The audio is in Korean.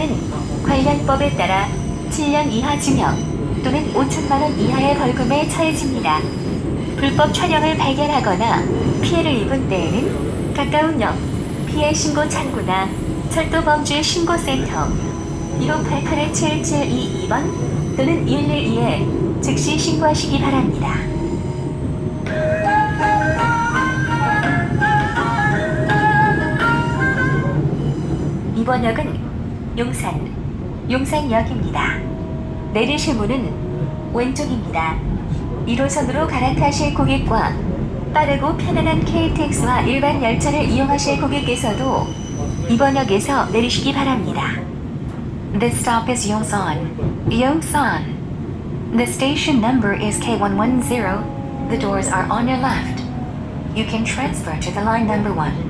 용산은 관련법에 따라 7년 이하 징역 또는 5천만 원 이하의 벌금에 처해집니다. 불법 촬영을 발견하거나 피해를 입은 때에는 가까운 역, 피해 신고 창구나 철도 범죄 신고센터 1588-7722번 또는 112에 즉시 신고하시기 바랍니다. 이번 역은 용산, 용산역입니다. 내리실 문은 왼쪽입니다. 1호선으로 갈아타실 고객과 빠르고 편안한 KTX와 일반 열차를 이용하실 고객께서도 이번 역에서 내리시기 바랍니다. This stop is Yongsan. Yongsan. The station number is K110. The doors are on your left. You can transfer to the line number one.